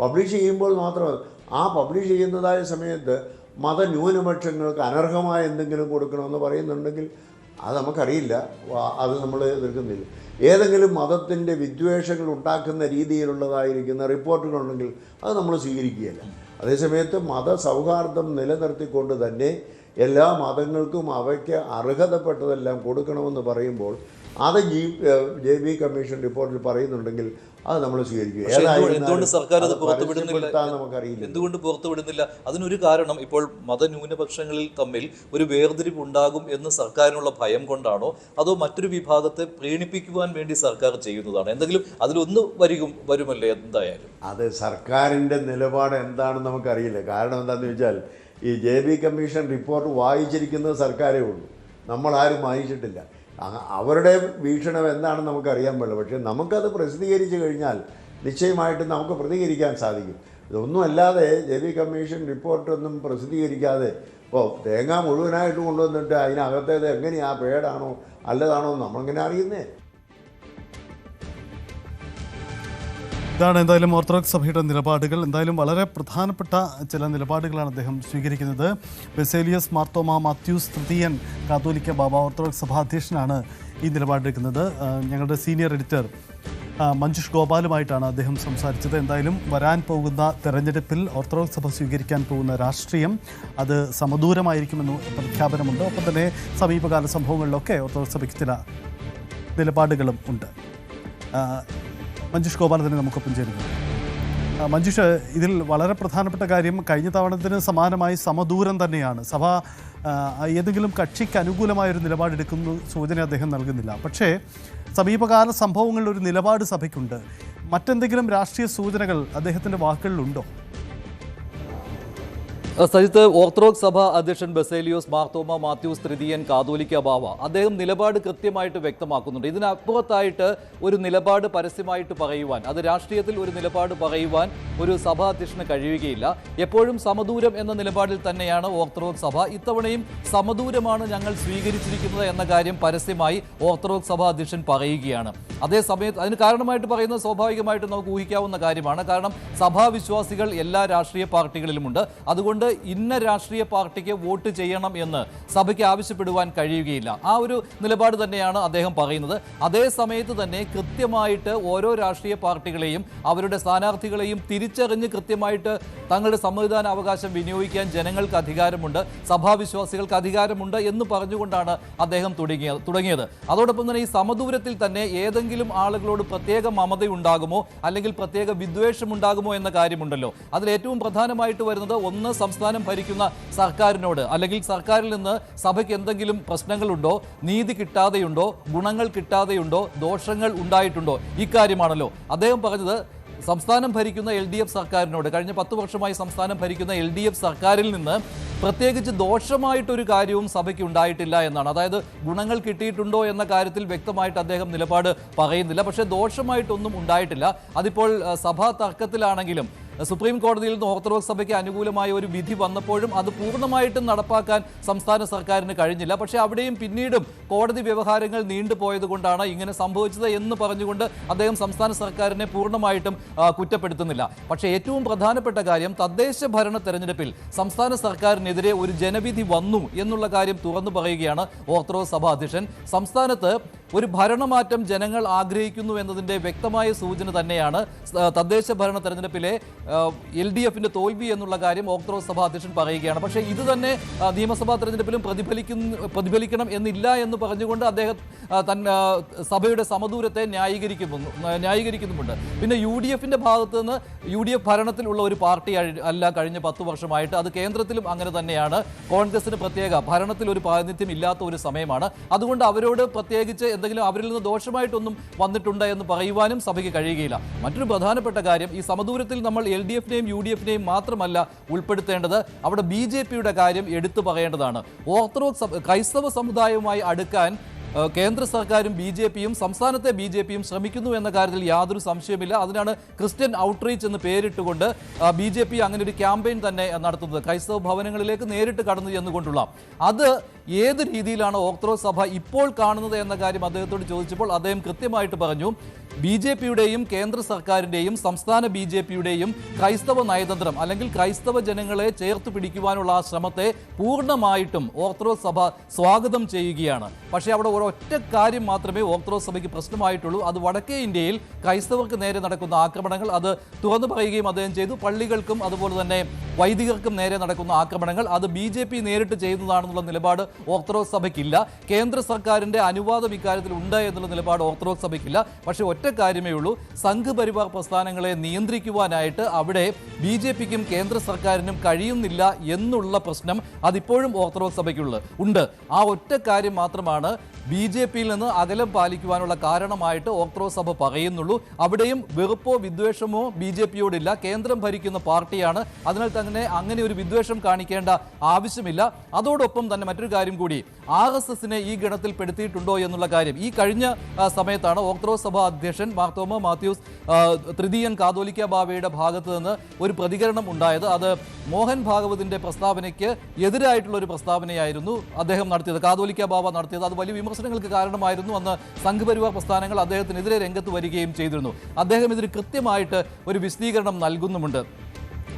പബ്ലിഷ് ചെയ്യുമ്പോൾ മാത്രം ആ പബ്ലിഷ് ചെയ്യുന്നതായ സമയത്ത് മതന്യൂനപക്ഷങ്ങൾക്ക് അനർഹമായ എന്തെങ്കിലും കൊടുക്കണമെന്ന് പറയുന്നുണ്ടെങ്കിൽ അത് നമുക്കറിയില്ല. അത് നമ്മൾ എതിർക്കുന്നില്ല. ഏതെങ്കിലും മതത്തിന്റെ വിദ്വേഷങ്ങൾ ഉണ്ടാക്കുന്ന രീതിയിലുള്ളതായിരിക്കുന്ന റിപ്പോർട്ടുകളുണ്ടെങ്കിൽ അത് നമ്മൾ സ്വീകരിക്കുകയില്ല. അതേസമയത്ത് മതസൗഹാർദ്ദം നിലനിർത്തിക്കൊണ്ട് തന്നെ എല്ലാ മതങ്ങൾക്കും അവയ്ക്ക് അർഹതപ്പെട്ടതെല്ലാം കൊടുക്കണമെന്ന് പറയുമ്പോൾ അത് ജി ജെ ബി കമ്മീഷൻ റിപ്പോർട്ടിൽ പറയുന്നുണ്ടെങ്കിൽ അത് നമ്മൾ സ്വീകരിക്കും. എന്തുകൊണ്ട് സർക്കാർ അത് അത് പുറത്തുവിടുന്നില്ല നമുക്കറിയില്ല. എന്തുകൊണ്ട് പുറത്തുവിടുന്നില്ല അതിനൊരു കാരണം ഇപ്പോൾ മതന്യൂനപക്ഷങ്ങളിൽ തമ്മിൽ ഒരു വേർതിരിവ് ഉണ്ടാകും എന്ന് സർക്കാരിനുള്ള ഭയം കൊണ്ടാണോ? അതോ മറ്റൊരു വിഭാഗത്തെ പ്രീണിപ്പിക്കുവാൻ വേണ്ടി സർക്കാർ ചെയ്യുന്നതാണ്? എന്തെങ്കിലും അതിലൊന്ന് വരികും വരുമല്ലേ എന്തായാലും? അത് സർക്കാരിന്റെ നിലപാട് എന്താണെന്ന് നമുക്കറിയില്ല. കാരണം എന്താണെന്ന് വെച്ചാൽ ഈ ജെ ബി കമ്മീഷൻ റിപ്പോർട്ട് വായിച്ചിരിക്കുന്നത് സർക്കാരേ ഉള്ളൂ. നമ്മളാരും വായിച്ചിട്ടില്ല. അവരുടെ വീക്ഷണം എന്താണെന്ന് നമുക്കറിയാൻ പാടില്ല. പക്ഷേ നമുക്കത് പ്രസിദ്ധീകരിച്ച് കഴിഞ്ഞാൽ നിശ്ചയമായിട്ടും നമുക്ക് പ്രതികരിക്കാൻ സാധിക്കും. ഇതൊന്നുമല്ലാതെ ജെ ബി കമ്മീഷൻ റിപ്പോർട്ടൊന്നും പ്രസിദ്ധീകരിക്കാതെ ഇപ്പോൾ തേങ്ങ മുഴുവനായിട്ട് കൊണ്ടുവന്നിട്ട് അതിനകത്തേത് എങ്ങനെയാണ് പേടാണോ അല്ലതാണോ നമ്മളിങ്ങനെ അറിയുന്നേ. ഇതാണ് എന്തായാലും ഓർത്തഡോക്സ് സഭയുടെ നിലപാടുകൾ. എന്തായാലും വളരെ പ്രധാനപ്പെട്ട ചില നിലപാടുകളാണ് അദ്ദേഹം സ്വീകരിക്കുന്നത്. ബെസേലിയസ് മാർത്തോമ മാത്യൂസ് തൃതീയൻ കാതോലിക്ക ബാബ ഓർത്തഡോക്സ് സഭാ അധ്യക്ഷനാണ് ഈ നിലപാടെടുക്കുന്നത് ഞങ്ങളുടെ സീനിയർ എഡിറ്റർ മഞ്ജുഷ് ഗോപാലുമായിട്ടാണ് അദ്ദേഹം സംസാരിച്ചത്. എന്തായാലും വരാൻ പോകുന്ന തെരഞ്ഞെടുപ്പിൽ ഓർത്തഡോക്സ് സഭ സ്വീകരിക്കാൻ പോകുന്ന രാഷ്ട്രീയം അത് സമദൂരമായിരിക്കുമെന്ന് പ്രഖ്യാപനമുണ്ട്. ഒപ്പം തന്നെ സമീപകാല സംഭവങ്ങളിലൊക്കെ ഓർത്തഡോക്സ് സഭയ്ക്ക് ചില നിലപാടുകളും ഉണ്ട്. മഞ്ജുഷ് തന്നെ നമുക്കൊപ്പം ചേരുന്നു. മഞ്ജുഷ് ഇതിൽ വളരെ പ്രധാനപ്പെട്ട കാര്യം കഴിഞ്ഞ തവണത്തിന് സമാനമായി സമദൂരം തന്നെയാണ്. സഭ ഏതെങ്കിലും കക്ഷിക്ക് അനുകൂലമായ ഒരു നിലപാടെടുക്കുന്ന സൂചന അദ്ദേഹം നൽകുന്നില്ല. പക്ഷേ സമീപകാല സംഭവങ്ങളിൽ ഒരു നിലപാട് സഭയ്ക്കുണ്ട്. മറ്റെന്തെങ്കിലും രാഷ്ട്രീയ സൂചനകൾ അദ്ദേഹത്തിന്റെ വാക്കുകളിലുണ്ടോ? സജിത്ത് ഓർത്തഡോക്സ് സഭ അധ്യക്ഷൻ ബസേലിയോസ് മാർത്തോമ മാത്യൂസ് തൃതീയൻ കാതോലിക്ക ബാവ അദ്ദേഹം നിലപാട് കൃത്യമായിട്ട് വ്യക്തമാക്കുന്നുണ്ട്. ഇതിനപ്പുറത്തായിട്ട് ഒരു നിലപാട് പരസ്യമായിട്ട് പറയുവാൻ അത് രാഷ്ട്രീയത്തിൽ ഒരു നിലപാട് പറയുവാൻ ഒരു സഭാ അധ്യക്ഷന് കഴിയുകയില്ല. എപ്പോഴും സമദൂരം എന്ന നിലപാടിൽ തന്നെയാണ് ഓർത്തഡോക്സ് സഭ. ഇത്തവണയും സമദൂരമാണ് ഞങ്ങൾ സ്വീകരിച്ചിരിക്കുന്നത് എന്ന കാര്യം പരസ്യമായി ഓർത്തഡോക്സ് സഭ അധ്യക്ഷൻ പറയുകയാണ്. അതേസമയത്ത് അതിന് കാരണമായിട്ട് പറയുന്നത് സ്വാഭാവികമായിട്ട് നമുക്ക് ഊഹിക്കാവുന്ന കാര്യമാണ്. കാരണം സഭാവിശ്വാസികൾ എല്ലാ രാഷ്ട്രീയ പാർട്ടികളിലുമുണ്ട്. അതുകൊണ്ട് ഇന്ന രാഷ്ട്രീയ പാർട്ടിക്ക് വോട്ട് ചെയ്യണം എന്ന് സഭയ്ക്ക് ആവശ്യപ്പെടുവാൻ കഴിയുകയില്ല. ആ ഒരു നിലപാട് തന്നെയാണ് അദ്ദേഹം പറയുന്നത്. അതേ സമയത്ത് തന്നെ കൃത്യമായിട്ട് ഓരോ രാഷ്ട്രീയ പാർട്ടികളെയും അവരുടെ സ്ഥാനാർത്ഥികളെയും തിരിച്ചറിഞ്ഞ് കൃത്യമായിട്ട് തങ്ങളുടെ സമ്മതിദാന അവകാശം വിനിയോഗിക്കാൻ ജനങ്ങൾക്ക് അധികാരമുണ്ട് സഭാവിശ്വാസികൾക്ക് അധികാരമുണ്ട് എന്ന് പറഞ്ഞുകൊണ്ടാണ് അദ്ദേഹം തുടങ്ങിയത് തുടങ്ങിയത്. അതോടൊപ്പം തന്നെ ഈ സമദൂരത്തിൽ തന്നെ ഏതെങ്കിലും ആളുകളോട് പ്രത്യേക മമതയുണ്ടാകുമോ അല്ലെങ്കിൽ പ്രത്യേക വിദ്വേഷം ഉണ്ടാകുമോ എന്ന കാര്യമുണ്ടല്ലോ. അതിൽ ഏറ്റവും പ്രധാനമായിട്ട് വരുന്നത് ഒന്ന് സംസ്ഥാനം ഭരിക്കുന്ന സർക്കാരിനോട് അല്ലെങ്കിൽ സർക്കാരിൽ നിന്ന് സഭയ്ക്ക് എന്തെങ്കിലും പ്രശ്നങ്ങളുണ്ടോ നീതി കിട്ടാതെയുണ്ടോ ഗുണങ്ങൾ കിട്ടാതെയുണ്ടോ ദോഷങ്ങൾ ഉണ്ടായിട്ടുണ്ടോ? ഇക്കാര്യമാണല്ലോ. അദ്ദേഹം പറഞ്ഞത് സംസ്ഥാനം ഭരിക്കുന്ന എൽ ഡി എഫ് സർക്കാരിനോട്. കഴിഞ്ഞ പത്ത് വർഷമായി സംസ്ഥാനം ഭരിക്കുന്ന എൽ ഡി എഫ് സർക്കാരിൽ നിന്ന് പ്രത്യേകിച്ച് ദോഷമായിട്ടൊരു കാര്യവും സഭയ്ക്ക് ഉണ്ടായിട്ടില്ല എന്നാണ്. അതായത് ഗുണങ്ങൾ കിട്ടിയിട്ടുണ്ടോ എന്ന കാര്യത്തിൽ വ്യക്തമായിട്ട് അദ്ദേഹം നിലപാട് പറയുന്നില്ല. പക്ഷേ ദോഷമായിട്ടൊന്നും ഉണ്ടായിട്ടില്ല. അതിപ്പോൾ സഭാ തർക്കത്തിലാണെങ്കിലും സുപ്രീം കോടതിയിൽ നിന്ന് ഓർത്തഡോക്സ് സഭയ്ക്ക് അനുകൂലമായ ഒരു വിധി വന്നപ്പോഴും അത് പൂർണമായിട്ടും നടപ്പാക്കാൻ സംസ്ഥാന സർക്കാരിന് കഴിഞ്ഞില്ല. പക്ഷേ അവിടെയും പിന്നീടും കോടതി വ്യവഹാരങ്ങൾ നീണ്ടുപോയതുകൊണ്ടാണ് ഇങ്ങനെ സംഭവിച്ചത് എന്ന് പറഞ്ഞുകൊണ്ട് അദ്ദേഹം സംസ്ഥാന സർക്കാരിനെ പൂർണമായിട്ടും കുറ്റപ്പെടുത്തുന്നില്ല. പക്ഷേ ഏറ്റവും പ്രധാനപ്പെട്ട കാര്യം തദ്ദേശ ഭരണ തെരഞ്ഞെടുപ്പിൽ സംസ്ഥാന സർക്കാരിനെതിരെ ഒരു ജനവിധി വന്നു എന്നുള്ള കാര്യം തുറന്നു പറയുകയാണ് ഓർത്തഡോക്സ് സഭ അധ്യക്ഷൻ സംസ്ഥാനത്ത് ഒരു ഭരണമാറ്റം ജനങ്ങൾ ആഗ്രഹിക്കുന്നു എന്നതിന്റെ വ്യക്തമായ സൂചന തന്നെയാണ് തദ്ദേശ ഭരണ തെരഞ്ഞെടുപ്പിലെ എൽ ഡി എഫിന്റെ തോൽവി എന്നുള്ള കാര്യം ഓക്ടോബർ സഭാ അധ്യക്ഷൻ പറയുകയാണ്. പക്ഷേ ഇത് തന്നെ നിയമസഭാ തെരഞ്ഞെടുപ്പിലും പ്രതിഫലിക്കുന്ന പ്രതിഫലിക്കണം എന്നില്ല എന്ന് പറഞ്ഞുകൊണ്ട് അദ്ദേഹം തൻ സഭയുടെ സമദൂരത്തെ ന്യായീകരിക്കുന്നു ന്യായീകരിക്കുന്നുമുണ്ട്. പിന്നെ യു ഡി എഫിന്റെ ഭാഗത്ത് നിന്ന് യു ഡി എഫ് ഭരണത്തിലുള്ള ഒരു പാർട്ടി അല്ല കഴിഞ്ഞ പത്ത് വർഷമായിട്ട് അത് കേന്ദ്രത്തിലും അങ്ങനെ തന്നെയാണ്. കോൺഗ്രസിന് പ്രത്യേക ഭരണത്തിൽ ഒരു പ്രാതിനിധ്യം ഇല്ലാത്ത ഒരു സമയമാണ്. അതുകൊണ്ട് അവരോട് പ്രത്യേകിച്ച് എന്തെങ്കിലും അവരിൽ നിന്ന് ദോഷമായിട്ടൊന്നും വന്നിട്ടുണ്ട് എന്ന് പറയുവാനും സഭയ്ക്ക് കഴിയുകയില്ല. മറ്റൊരു പ്രധാനപ്പെട്ട കാര്യം ഈ സമദൂരത്തിൽ നമ്മൾ എൽ ഡി എഫിനെയും യു ഡി എഫിനെയും മാത്രമല്ല ഉൾപ്പെടുത്തേണ്ടത് അവിടെ ബി ജെ പിയുടെ കാര്യം എടുത്തു പറയേണ്ടതാണ്. ഓർത്തഡോക്സ് ക്രൈസ്തവ സമുദായവുമായി അടുക്കാൻ കേന്ദ്ര സർക്കാരും ബി ജെ പിയും സംസ്ഥാനത്തെ ബി ജെ പിയും ശ്രമിക്കുന്നു എന്ന കാര്യത്തിൽ യാതൊരു സംശയമില്ല അതിനാണ് ക്രിസ്ത്യൻ ഔട്ട്റീച്ച് എന്ന് പേരിട്ടുകൊണ്ട് ബി ജെ പി അങ്ങനെ ഒരു ക്യാമ്പയിൻ തന്നെ നടത്തുന്നത്. ക്രൈസ്തവ ഭവനങ്ങളിലേക്ക് നേരിട്ട് കടന്നു എന്നുകൊണ്ടുള്ള അത് ഏത് രീതിയിലാണ് ഓക്ത്രോ സഭ ഇപ്പോൾ കാണുന്നത് എന്ന കാര്യം അദ്ദേഹത്തോട് ചോദിച്ചപ്പോൾ അദ്ദേഹം കൃത്യമായിട്ട് പറഞ്ഞു ബി ജെ പിയുടെയും കേന്ദ്ര സർക്കാരിന്റെയും സംസ്ഥാന ബി ജെ പിയുടെയും ക്രൈസ്തവ നയതന്ത്രം അല്ലെങ്കിൽ ക്രൈസ്തവ ജനങ്ങളെ ചേർത്ത് പിടിക്കുവാനുള്ള ആ ശ്രമത്തെ പൂർണമായിട്ടും ഓർത്തഡോക്സ് സഭ സ്വാഗതം ചെയ്യുകയാണ്. പക്ഷേ അവിടെ ഒരൊറ്റ കാര്യം മാത്രമേ ഓർത്തഡോക്സ് സഭയ്ക്ക് പ്രശ്നമായിട്ടുള്ളൂ. അത് വടക്കേ ഇന്ത്യയിൽ ക്രൈസ്തവർക്ക് നേരെ നടക്കുന്ന ആക്രമണങ്ങൾ. അത് തുറന്നു പറയുകയും അദ്ദേഹം ചെയ്തു. പള്ളികൾക്കും അതുപോലെ തന്നെ വൈദികർക്കും നേരെ നടക്കുന്ന ആക്രമണങ്ങൾ. അത് ബി ജെ പി നേരിട്ട് ചെയ്യുന്നതാണെന്നുള്ള നിലപാട് ഓർത്തഡോക്സ് സഭയ്ക്കില്ല. കേന്ദ്ര സർക്കാരിന്റെ അനുവാദം ഇക്കാര്യത്തിൽ ഉണ്ട് എന്നുള്ള നിലപാട് ഓർത്തഡോക്സ് സഭയ്ക്കില്ല. പക്ഷേ ഒറ്റ കാര്യമേ ഉള്ളൂ. സംഘപരിവാർ പ്രസ്ഥാനങ്ങളെ നിയന്ത്രിക്കുവാനായിട്ട് അവിടെ ബി ജെ പിക്കും കേന്ദ്ര സർക്കാരിനും കഴിയുന്നില്ല എന്നുള്ള പ്രശ്നം അതിപ്പോഴും ഓർത്തഡോക്സ് സഭയ്ക്കുള്ള ഉണ്ട്. ആ ഒറ്റ കാര്യം മാത്രമാണ് ബി ജെ പിയിൽ നിന്ന് അകലം പാലിക്കുവാനുള്ള കാരണമായിട്ട് ഓർത്തഡോക്സ് സഭ പറയുന്നുള്ളൂ. അവിടെയും വെറുപ്പോ വിദ്വേഷമോ ബി ജെ പിയോടില്ല. കേന്ദ്രം ഭരിക്കുന്ന പാർട്ടിയാണ്. അതിനാൽ തന്നെ അങ്ങനെ ഒരു വിദ്വേഷം കാണിക്കേണ്ട ആവശ്യമില്ല. അതോടൊപ്പം തന്നെ മറ്റൊരു കാര്യം കൂടി. ആർ എസ് എസിനെ ഈ ഗണത്തിൽ പെടുത്തിയിട്ടുണ്ടോ എന്നുള്ള കാര്യം. ഈ കഴിഞ്ഞ സമയത്താണ് ഓർത്തഡോക്സ് സഭ അധ്യക്ഷൻ മാർത്തോമ മാത്യൂസ് തൃതീയൻ കാതോലിക്ക ബാവയുടെ ഭാഗത്ത് നിന്ന് ഒരു പ്രതികരണം ഉണ്ടായത്. അത് മോഹൻ ഭാഗവതിന്റെ പ്രസ്താവനയ്ക്ക് എതിരായിട്ടുള്ള ഒരു പ്രസ്താവനയായിരുന്നു അദ്ദേഹം നടത്തിയത്. കാതോലിക്ക ബാവ നടത്തിയത്. അത് വലിയ വിമർശനങ്ങൾക്ക് കാരണമായിരുന്നു അന്ന് സംഘപരിവാർ പ്രസ്ഥാനങ്ങൾ അദ്ദേഹത്തിനെതിരെ രംഗത്ത് വരികയും ചെയ്തിരുന്നു. അദ്ദേഹം ഇതിന് കൃത്യമായിട്ട് ഒരു വിശദീകരണം നൽകുന്നുമുണ്ട്.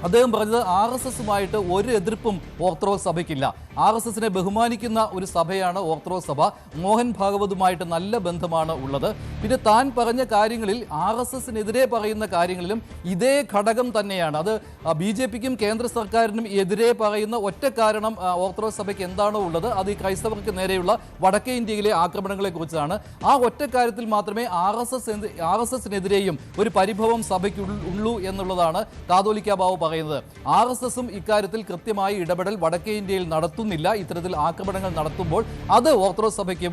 അദ്ദേഹം പറഞ്ഞത് ആർ എസ് എസുമായിട്ട് ഒരു എതിർപ്പും ഓർത്തഡോക്സ് സഭയ്ക്കില്ല. ആർ എസ് എസിനെ ബഹുമാനിക്കുന്ന ഒരു സഭയാണ് ഓർത്തഡോക്സ് സഭ. മോഹൻ ഭാഗവതുമായിട്ട് നല്ല ബന്ധമാണ് ഉള്ളത്. പിന്നെ താൻ പറഞ്ഞ കാര്യങ്ങളിൽ ആർ എസ് എസിനെതിരെ പറയുന്ന കാര്യങ്ങളിലും ഇതേ ഘടകം തന്നെയാണ്. അത് ബി ജെ പിക്കും കേന്ദ്ര സർക്കാരിനും എതിരെ പറയുന്ന ഒറ്റ കാരണം ഓർത്തഡോക്സ് സഭയ്ക്ക് എന്താണോ ഉള്ളത്. അത് ഈ ക്രൈസ്തവർക്ക് നേരെയുള്ള വടക്കേ ഇന്ത്യയിലെ ആക്രമണങ്ങളെക്കുറിച്ചാണ്. ആ ഒറ്റ കാര്യത്തിൽ മാത്രമേ R S S R S എസിനെതിരെയും ഒരു പരിഭവം സഭയ്ക്ക് ഉള്ളൂ എന്നുള്ളതാണ് കാതോലിക്ക ബാബു പറയുന്നത്. ആർ എസ് എസും ഇക്കാര്യത്തിൽ കൃത്യമായി ഇടപെടൽ വടക്കേ ഇന്ത്യയിൽ നടത്തുന്നില്ല. ഇത്തരത്തിൽ ആക്രമണങ്ങൾ നടത്തുമ്പോൾ അത് ഓർത്തഡോക്സ് സഭയ്ക്ക്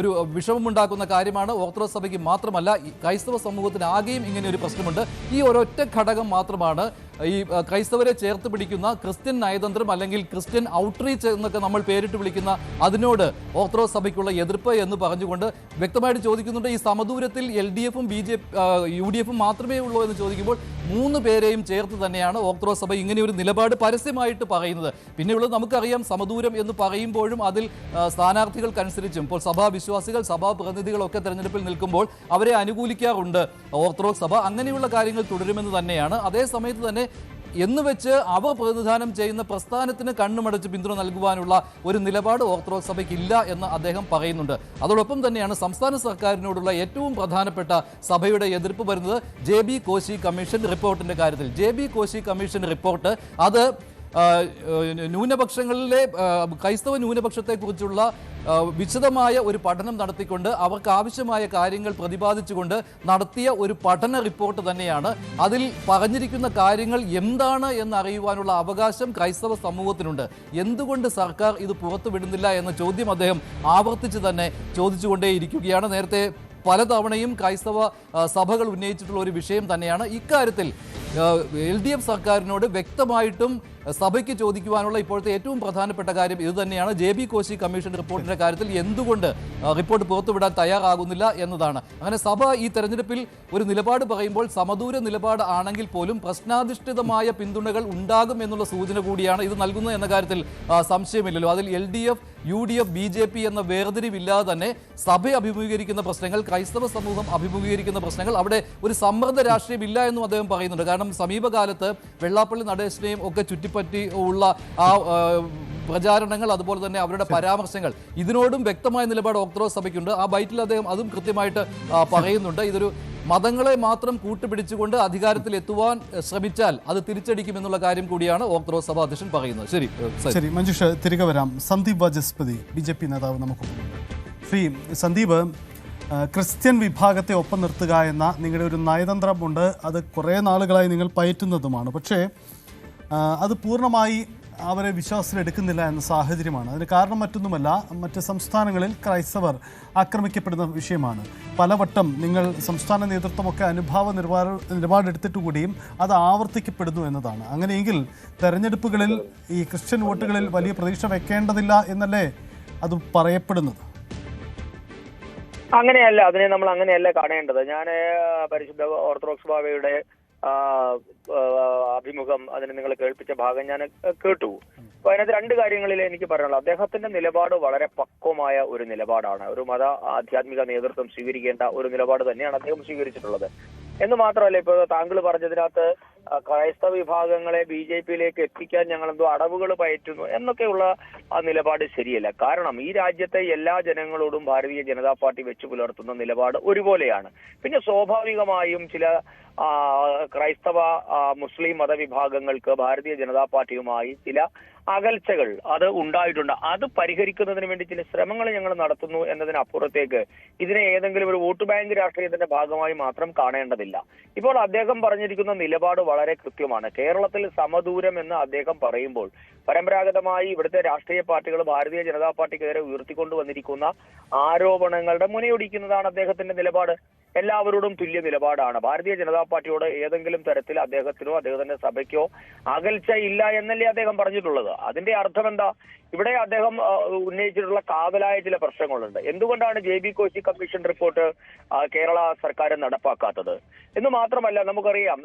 ഒരു വിഷമമുണ്ടാക്കുന്ന കാര്യമാണ്. ഓർത്തഡോക്സ് സഭയ്ക്ക് മാത്രമല്ല ക്രൈസ്തവ സമൂഹത്തിന് ആകെയും ഇങ്ങനെ ഒരു പ്രശ്നമുണ്ട്. ഈ ഒരൊറ്റ ഘടകം മാത്രമാണ് ഈ ക്രൈസ്തവരെ ചേർത്ത് പിടിക്കുന്ന ക്രിസ്ത്യൻ നയതന്ത്രം അല്ലെങ്കിൽ ക്രിസ്ത്യൻ ഔട്ട്റീച്ച് എന്നൊക്കെ നമ്മൾ പേരിട്ട് വിളിക്കുന്ന അതിനോട് ഓർത്തഡോക്സ് സഭയ്ക്കുള്ള എതിർപ്പ് എന്ന് പറഞ്ഞുകൊണ്ട് വ്യക്തമായിട്ട് ചോദിക്കുന്നുണ്ട്. ഈ സമദൂരത്തിൽ എൽ ഡി എഫും ബി ജെ യു ഡി എഫും മാത്രമേ ഉള്ളൂ എന്ന് ചോദിക്കുമ്പോൾ മൂന്ന് പേരെയും ചേർത്ത് തന്നെയാണ് ഓർത്തഡോക്സ് സഭ ഇങ്ങനെ ഒരു നിലപാട് പരസ്യമായിട്ട് പറയുന്നത്. പിന്നെയുള്ളത് നമുക്കറിയാം സമദൂരം എന്ന് പറയുമ്പോഴും അതിൽ സ്ഥാനാർത്ഥികൾക്കനുസരിച്ചും ഇപ്പോൾ സഭാ വിശ്വാസികൾ സഭാ പ്രതിനിധികളൊക്കെ തെരഞ്ഞെടുപ്പിൽ നിൽക്കുമ്പോൾ അവരെ അനുകൂലിക്കാറുണ്ട് ഓർത്തഡോക്സ് സഭ. അങ്ങനെയുള്ള കാര്യങ്ങൾ തുടരുമെന്ന് തന്നെയാണ്. അതേസമയത്ത് തന്നെ എന്ന് വെച്ച് അവ പ്രതിനിധാനം ചെയ്യുന്ന പ്രസ്ഥാനത്തിന് കണ്ണുമടച്ച് പിന്തുണ നൽകുവാനുള്ള ഒരു നിലപാട് ഓർത്തഡോക്സ് സഭയ്ക്ക് ഇല്ല എന്ന് അദ്ദേഹം പറയുന്നുണ്ട്. അതോടൊപ്പം തന്നെയാണ് സംസ്ഥാന സർക്കാരിനോടുള്ള ഏറ്റവും പ്രധാനപ്പെട്ട സഭയുടെ എതിർപ്പ് വരുന്നത് ജെ കോശി കമ്മീഷൻ റിപ്പോർട്ടിന്റെ കാര്യത്തിൽ. ജെ കോശി കമ്മീഷൻ റിപ്പോർട്ട് അത് ന്യൂനപക്ഷങ്ങളിലെ ക്രൈസ്തവ ന്യൂനപക്ഷത്തെക്കുറിച്ചുള്ള വിശദമായ ഒരു പഠനം നടത്തിക്കൊണ്ട് അവർക്ക് ആവശ്യമായ കാര്യങ്ങൾ പ്രതിപാദിച്ചുകൊണ്ട് നടത്തിയ ഒരു പഠന റിപ്പോർട്ട് തന്നെയാണ്. അതിൽ പറഞ്ഞിരിക്കുന്ന കാര്യങ്ങൾ എന്താണ് എന്നറിയുവാനുള്ള അവകാശം ക്രൈസ്തവ സമൂഹത്തിനുണ്ട്. എന്തുകൊണ്ട് സർക്കാർ ഇത് പുറത്തുവിടുന്നില്ല എന്ന ചോദ്യം അദ്ദേഹം ആവർത്തിച്ച് തന്നെ ചോദിച്ചുകൊണ്ടേയിരിക്കുകയാണ്. നേരത്തെ പലതവണയും ക്രൈസ്തവ സഭകൾ ഉന്നയിച്ചിട്ടുള്ള ഒരു വിഷയം തന്നെയാണ്. ഇക്കാര്യത്തിൽ എൽ ഡി എഫ് സർക്കാരിനോട് വ്യക്തമായിട്ടും സഭയ്ക്ക് ചോദിക്കുവാനുള്ള ഇപ്പോഴത്തെ ഏറ്റവും പ്രധാനപ്പെട്ട കാര്യം ഇതുതന്നെയാണ് ജെ ബി കോശി കമ്മീഷൻ റിപ്പോർട്ടിന്റെ കാര്യത്തിൽ എന്തുകൊണ്ട് റിപ്പോർട്ട് പുറത്തുവിടാൻ തയ്യാറാകുന്നില്ല എന്നതാണ്. അങ്ങനെ സഭ ഈ തെരഞ്ഞെടുപ്പിൽ ഒരു നിലപാട് പറയുമ്പോൾ സമദൂര നിലപാട് ആണെങ്കിൽ പോലും പ്രശ്നാധിഷ്ഠിതമായ പിന്തുണകൾ ഉണ്ടാകും എന്നുള്ള സൂചന കൂടിയാണ് ഇത് നൽകുന്നത് എന്ന കാര്യത്തിൽ സംശയമില്ലല്ലോ. അതിൽ L D F U D F B J P എന്ന വേർതിരിവില്ലാതെ തന്നെ സഭ അഭിമുഖീകരിക്കുന്ന പ്രശ്നങ്ങൾ ക്രൈസ്തവ സമൂഹം അഭിമുഖീകരിക്കുന്ന പ്രശ്നങ്ങൾ അവിടെ ഒരു സമ്മർദ്ദ രാഷ്ട്രീയം ഇല്ല എന്നും അദ്ദേഹം പറയുന്നുണ്ട്. കാരണം സമീപകാലത്ത് വെള്ളാപ്പള്ളി നടേശനെയും ഒക്കെ ചുറ്റിപ്പറ്റി ഉള്ള ആ പ്രചാരണങ്ങൾ അതുപോലെ തന്നെ അവരുടെ പരാമർശങ്ങൾ ഇതിനോടും വ്യക്തമായ നിലപാട് ഓർത്തഡോക്സ് സഭയ്ക്കുണ്ട്. ആ ബൈറ്റിൽ അദ്ദേഹം അതും കൃത്യമായിട്ട് പറയുന്നുണ്ട്. ഇതൊരു മതങ്ങളെ മാത്രം കൂട്ടുപിടിച്ചുകൊണ്ട് അധികാരത്തിൽ എത്തുവാൻ ശ്രമിച്ചാൽ അത് തിരിച്ചടിക്കുമെന്നുള്ള കാര്യം കൂടിയാണ് ഓർത്തഡോക്സ് സഭ അധ്യക്ഷൻ പറയുന്നത്. ശരി ശരി മഞ്ജുഷ തിരികെ വരാം. Sandeep Vachaspati B J P നേതാവ് നമുക്ക് ശ്രീ സന്ദീപ് ക്രിസ്ത്യൻ വിഭാഗത്തെ ഒപ്പം നിർത്തുക എന്ന നിങ്ങളുടെ ഒരു നയതന്ത്രമുണ്ട്. അത് കുറേ നാളുകളായി നിങ്ങൾ പയറ്റുന്നതുമാണ്. പക്ഷേ അത് പൂർണമായി അവരെ വിശ്വാസത്തിലെടുക്കുന്നില്ല എന്ന സാഹചര്യമാണ്. അതിന് കാരണം മറ്റൊന്നുമല്ല മറ്റ് സംസ്ഥാനങ്ങളിൽ ക്രൈസ്തവർ ആക്രമിക്കപ്പെടുന്ന വിഷയമാണ്. പലവട്ടം നിങ്ങൾ സംസ്ഥാന നേതൃത്വമൊക്കെ അനുഭാവ നിലപാട് നിലപാടെടുത്തിട്ട് കൂടിയും അത് ആവർത്തിക്കപ്പെടുന്നു എന്നതാണ്. അങ്ങനെയെങ്കിൽ തെരഞ്ഞെടുപ്പുകളിൽ ഈ ക്രിസ്ത്യൻ വോട്ടുകളിൽ വലിയ പ്രതീക്ഷ വെക്കേണ്ടതില്ല എന്നല്ലേ അത് പറയപ്പെടുന്നത്? അങ്ങനെയല്ല അതിനെ നമ്മൾ അങ്ങനെയല്ല കാണേണ്ടത്. ഞാൻ പരിശുദ്ധ ഓർത്തഡോക്സ് ബാബയുടെ അഭിമുഖം അതിന് നിങ്ങൾ കേൾപ്പിച്ച ഭാഗം ഞാൻ കേട്ടു. അപ്പൊ അതിനകത്ത് രണ്ട് കാര്യങ്ങളിൽ എനിക്ക് പറയാനുള്ളത് അദ്ദേഹത്തിന്റെ നിലപാട് വളരെ പക്വമായ ഒരു നിലപാടാണ്. ഒരു മത ആധ്യാത്മിക നേതൃത്വം സ്വീകരിക്കേണ്ട ഒരു നിലപാട് തന്നെയാണ് അദ്ദേഹം സ്വീകരിച്ചിട്ടുള്ളത്. എന്ന് മാത്രമല്ല ഇപ്പോൾ താങ്കൾ പറഞ്ഞതിനകത്ത് ക്രൈസ്തവ വിഭാഗങ്ങളെ ബി ജെ പിയിലേക്ക് എത്തിക്കാൻ ഞങ്ങൾ എന്തോ അടവുകൾ പയറ്റുന്നു എന്നൊക്കെയുള്ള ആ നിലപാട് ശരിയല്ല. കാരണം ഈ രാജ്യത്തെ എല്ലാ ജനങ്ങളോടും ഭാരതീയ ജനതാ പാർട്ടി വെച്ചു പുലർത്തുന്ന നിലപാട് ഒരുപോലെയാണ്. പിന്നെ സ്വാഭാവികമായും ചില ക്രൈസ്തവ മുസ്ലിം മതവിഭാഗങ്ങൾക്ക് ഭാരതീയ ജനതാ പാർട്ടിയുമായി ചില അകൽച്ചകൾ അത് ഉണ്ടായിട്ടുണ്ട്. അത് പരിഹരിക്കുന്നതിന് വേണ്ടി ചില ശ്രമങ്ങൾ ഞങ്ങൾ നടത്തുന്നു എന്നതിനപ്പുറത്തേക്ക് ഇതിനെ ഏതെങ്കിലും ഒരു വോട്ട് ബാങ്ക് രാഷ്ട്രീയത്തിന്റെ ഭാഗമായി മാത്രം കാണേണ്ടതില്ല. ഇപ്പോൾ അദ്ദേഹം പറഞ്ഞിരിക്കുന്ന നിലപാട് വളരെ കൃത്യമാണ്. കേരളത്തിൽ സമദൂരം എന്ന് അദ്ദേഹം പറയുമ്പോൾ പരമ്പരാഗതമായി ഇവിടുത്തെ രാഷ്ട്രീയ പാർട്ടികൾ ഭാരതീയ ജനതാ പാർട്ടിക്കെതിരെ ഉയർത്തിക്കൊണ്ടുവന്നിരിക്കുന്ന ആരോപണങ്ങളുടെ മുനയൊടിക്കുന്നതാണ് അദ്ദേഹത്തിന്റെ നിലപാട്. എല്ലാവരോടും തുല്യ നിലപാടാണ്. ഭാരതീയ ജനതാ പാർട്ടിയോട് ഏതെങ്കിലും തരത്തിൽ അദ്ദേഹത്തിനോ അദ്ദേഹത്തിന്റെ സഭയ്ക്കോ അകൽച്ച ഇല്ല എന്നല്ലേ അദ്ദേഹം പറഞ്ഞിട്ടുള്ളത്? അതിന്റെ അർത്ഥം എന്താ ഇവിടെ അദ്ദേഹം ഉന്നയിച്ചിട്ടുള്ള കാതലായ ചില പ്രശ്നങ്ങളുണ്ട്. എന്തുകൊണ്ടാണ് J B Koshy commission report Kerala സർക്കാർ നടപ്പാക്കാത്തത്? എന്ന് മാത്രമല്ല നമുക്കറിയാം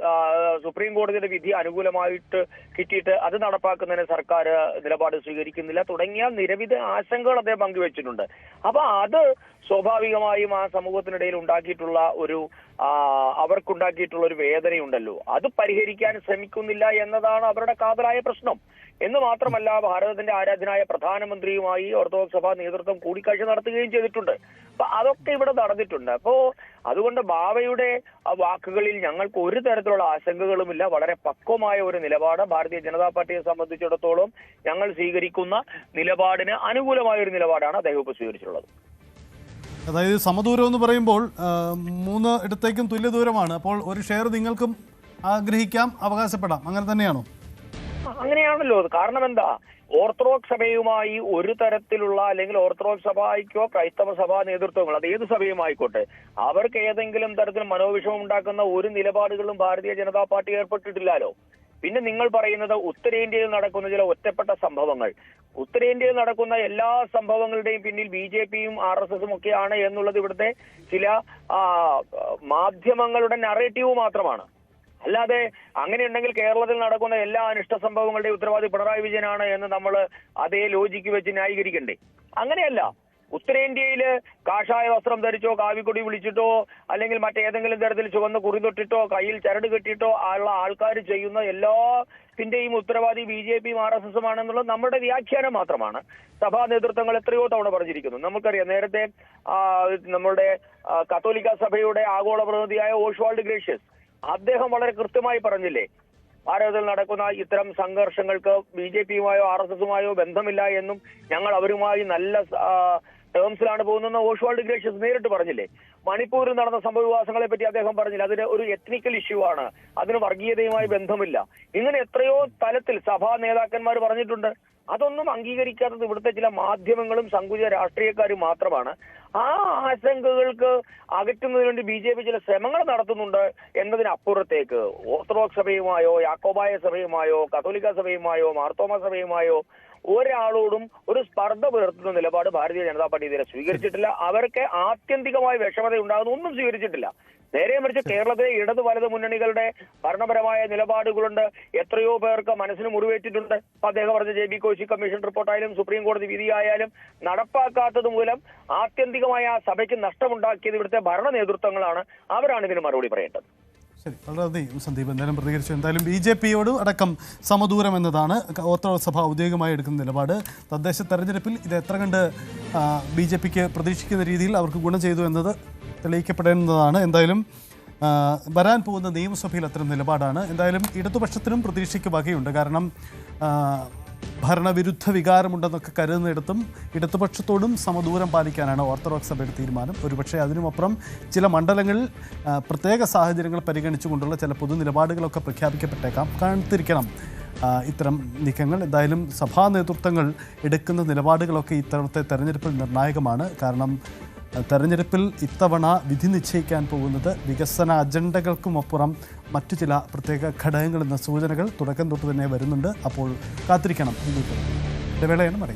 സുപ്രീം കോടതിയുടെ വിധി അനുകൂലമായിട്ട് കിട്ടിയിട്ട് അത് നടപ്പാക്കുന്നതിന് സർക്കാർ നിലപാട് സ്വീകരിക്കുന്നില്ല. തുടങ്ങിയ നിരവധി ആശങ്കകൾ അദ്ദേഹം പങ്കുവച്ചിട്ടുണ്ട്. അപ്പൊ അത് സ്വാഭാവികമായും ആ സമൂഹത്തിനിടയിൽ ഉണ്ടാക്കിയിട്ടുള്ള ഒരു അവർക്കുണ്ടാക്കിയിട്ടുള്ള ഒരു വേദനയുണ്ടല്ലോ. അത് പരിഹരിക്കാൻ ശ്രമിക്കുന്നില്ല എന്നതാണ് അവരുടെ കാതലായ പ്രശ്നം. എന്ന് മാത്രമല്ല ഭാരതത്തിന്റെ ആരാധനായ പ്രധാനമന്ത്രിയുമായി ഓർത്തഡോക്സ് സഭാ നേതൃത്വം കൂടിക്കാഴ്ച നടത്തുകയും ചെയ്തിട്ടുണ്ട്. അപ്പൊ അതൊക്കെ ഇവിടെ നടന്നിട്ടുണ്ട്. അപ്പോ അതുകൊണ്ട് ബാവയുടെ വാക്കുകളിൽ ഞങ്ങൾക്ക് ഒരു തരത്തിലുള്ള ആശങ്കകളുമില്ല. വളരെ പക്വമായ ഒരു നിലപാട് ഭാരതീയ ജനതാ പാർട്ടിയെ സംബന്ധിച്ചിടത്തോളം ഞങ്ങൾ സ്വീകരിക്കുന്ന നിലപാടിന് അനുകൂലമായ ഒരു നിലപാടാണ് അദ്ദേഹം ഇപ്പോൾ സ്വീകരിച്ചിട്ടുള്ളത്. അതായത് സമദൂരം എന്ന് പറയുമ്പോൾ മൂന്ന് ഇടത്തേക്കും തുല്യ ദൂരമാണ്. അപ്പോൾ ഒരു ഷെയർ നിങ്ങൾക്കും ആഗ്രഹിക്കാം അവകാശപ്പെടാം. അങ്ങനെ തന്നെയാണോ? അങ്ങനെയാണല്ലോ. കാരണം എന്താ ഓർത്തഡോക്സ് സഭയുമായി ഒരു തരത്തിലുള്ള അല്ലെങ്കിൽ ഓർത്തഡോക്സ് സഭയ്ക്കോ ക്രൈസ്തവ സഭാ നേതൃത്വങ്ങൾ അത് ഏത് സഭയുമായിക്കോട്ടെ അവർക്ക് ഏതെങ്കിലും തരത്തിൽ മനോവിഷമം ഉണ്ടാക്കുന്ന ഒരു നിലപാടുകളും ഭാരതീയ ജനതാ പാർട്ടി ഏർപ്പെട്ടിട്ടില്ലല്ലോ. പിന്നെ നിങ്ങൾ പറയുന്നത് ഉത്തരേന്ത്യയിൽ നടക്കുന്ന ചില ഒറ്റപ്പെട്ട സംഭവങ്ങൾ. ഉത്തരേന്ത്യയിൽ നടക്കുന്ന എല്ലാ സംഭവങ്ങളുടെയും പിന്നിൽ ബി ജെ പിയും ആർ എസ് എസും ഒക്കെയാണ് എന്നുള്ളത് ഇവിടുത്തെ ചില മാധ്യമങ്ങളുടെ നറേറ്റീവ് മാത്രമാണ്. അല്ലാതെ അങ്ങനെയുണ്ടെങ്കിൽ കേരളത്തിൽ നടക്കുന്ന എല്ലാ അനിഷ്ട സംഭവങ്ങളുടെയും ഉത്തരവാദി പിണറായി വിജയനാണ് എന്ന് നമ്മൾ അതേ ലോജിക്ക് വെച്ച് ന്യായീകരിക്കണ്ടേ? അങ്ങനെയല്ല. ഉത്തരേന്ത്യയിൽ കാഷായ വസ്ത്രം ധരിച്ചോ കാവിക്കൊടി വിളിച്ചിട്ടോ അല്ലെങ്കിൽ മറ്റേതെങ്കിലും തരത്തിൽ ചുവന്ന കുറി തൊട്ടിട്ടോ കയ്യിൽ ചരട് കെട്ടിയിട്ടോ ഉള്ള ആൾക്കാർ ചെയ്യുന്ന എല്ലാത്തിന്റെയും ഉത്തരവാദി ബി ജെ പിയും ആർ എസ് എസും ആണെന്നുള്ളത് നമ്മുടെ വ്യാഖ്യാനം മാത്രമാണ്. സഭാ നേതൃത്വങ്ങൾ എത്രയോ തവണ പറഞ്ഞിരിക്കുന്നു. നമുക്കറിയാം നേരത്തെ നമ്മുടെ കത്തോലിക്ക സഭയുടെ ആഗോള പ്രതിനിധിയായ ഓഷ്വാൾഡ് ഗ്രേഷ്യസ് അദ്ദേഹം വളരെ കൃത്യമായി പറഞ്ഞില്ലേ ഭാരതത്തിൽ നടക്കുന്ന ഇത്തരം സംഘർഷങ്ങൾക്ക് ബി ജെ പിയുമായോ ആർ എസ് എസുമായോ ബന്ധമില്ല എന്നും ഞങ്ങൾ അവരുമായി നല്ല ടേംസിലാണ് പോകുന്നതെന്ന് ഓഷ്വാൾഡ് ഗ്രേഷ്യസ് നേരിട്ട് പറഞ്ഞില്ലേ? മണിപ്പൂരിൽ നടന്ന സംഭവവികാസങ്ങളെ പറ്റി അദ്ദേഹം പറഞ്ഞില്ല? അതിന് ഒരു എത്നിക്കൽ ഇഷ്യൂ ആണ്. അതിന് വർഗീയതയുമായി ബന്ധമില്ല. ഇങ്ങനെ എത്രയോ തലത്തിൽ സഭാ നേതാക്കന്മാർ പറഞ്ഞിട്ടുണ്ട്. അതൊന്നും അംഗീകരിക്കാത്തത് ഇവിടുത്തെ ചില മാധ്യമങ്ങളും സങ്കുചിത രാഷ്ട്രീയക്കാരും മാത്രമാണ്. ആ ആശങ്കകൾക്ക് അകറ്റുന്നതിന് വേണ്ടി ബി ജെ പി ചില ശ്രമങ്ങൾ നടത്തുന്നുണ്ട് എന്നതിനപ്പുറത്തേക്ക്. ഓർത്തഡോക്സ് സഭയുമായോ യാക്കോബായ സഭയുമായോ കത്തോലിക്ക സഭയുമായോ മാർത്തോമ സഭയുമായോ ഒരാളോടും ഒരു സ്പർദ്ധ പുലർത്തുന്ന നിലപാട് ഭാരതീയ ജനതാ പാർട്ടി ഇതുവരെ സ്വീകരിച്ചിട്ടില്ല. അവർക്ക് ആത്യന്തികമായ വിഷമത ഉണ്ടാകുന്ന ഒന്നും സ്വീകരിച്ചിട്ടില്ല. നേരെ മറിച്ച് കേരളത്തിലെ ഇടതു വലത് മുന്നണികളുടെ ഭരണപരമായ നിലപാടുകളുണ്ട്. എത്രയോ പേർക്ക് മനസ്സിന് മുറിവേറ്റിട്ടുണ്ട്. അദ്ദേഹം പറഞ്ഞ ജെ ബി കോശി കമ്മീഷൻ റിപ്പോർട്ടായാലും സുപ്രീം കോടതി വിധിയായാലും നടപ്പാക്കാത്തത് മൂലം ആത്യന്തികമായ ആ സഭയ്ക്ക് നഷ്ടമുണ്ടാക്കിയത് ഇവിടുത്തെ ഭരണ നേതൃത്വങ്ങളാണ്. അവരാണ് ഇതിന് മറുപടി പറയേണ്ടത്. ശരി വളരെ നന്ദി സന്ദീപ്. എന്തായാലും പ്രതികരിച്ചു. എന്തായാലും ബി ജെ പിയോട് അടക്കം സമദൂരം എന്നതാണ് ഓർത്തഡോക്സ് സഭ ഔദ്യോഗികമായി എടുക്കുന്ന നിലപാട്. തദ്ദേശ തെരഞ്ഞെടുപ്പിൽ ഇത് എത്ര കണ്ട് ബി ജെ പിക്ക് പ്രതീക്ഷിക്കുന്ന രീതിയിൽ അവർക്ക് ഗുണം ചെയ്തു എന്നത് തെളിയിക്കപ്പെടേണ്ടതാണ്. എന്തായാലും വരാൻ പോകുന്ന നിയമസഭയിൽ അത്തരം നിലപാടാണ്. എന്തായാലും ഇടതുപക്ഷത്തിനും പ്രതീക്ഷയ്ക്ക് വകയുണ്ട്. കാരണം ഭരണവിരുദ്ധ വികാരമുണ്ടെന്നൊക്കെ കരുതുന്നിടത്തും ഇടതുപക്ഷത്തോടും സമദൂരം പാലിക്കാനാണ് ഓർത്തഡോക്സ് സഭയുടെ തീരുമാനം. ഒരുപക്ഷെ അതിനുമപ്പുറം ചില മണ്ഡലങ്ങളിൽ പ്രത്യേക സാഹചര്യങ്ങൾ പരിഗണിച്ചുകൊണ്ടുള്ള ചില പൊതു നിലപാടുകളൊക്കെ പ്രഖ്യാപിക്കപ്പെട്ടേക്കാം. കാണത്തിരിക്കണം ഇത്തരം നീക്കങ്ങൾ. എന്തായാലും സഭാ നേതൃത്വങ്ങൾ എടുക്കുന്ന നിലപാടുകളൊക്കെ ഇത്തവണത്തെ തെരഞ്ഞെടുപ്പിൽ നിർണായകമാണ്. കാരണം തെരഞ്ഞെടുപ്പിൽ ഇത്തവണ വിധി നിശ്ചയിക്കാൻ പോകുന്നത് വികസന അജണ്ടകൾക്കുമപ്പുറം മറ്റു ചില പ്രത്യേക ഘടകങ്ങൾ എന്ന സൂചനകൾ തുടക്കം തൊട്ട് തന്നെ വരുന്നുണ്ട്. അപ്പോൾ കാത്തിരിക്കണം. ഇടവേളയാണ് മടങ്ങി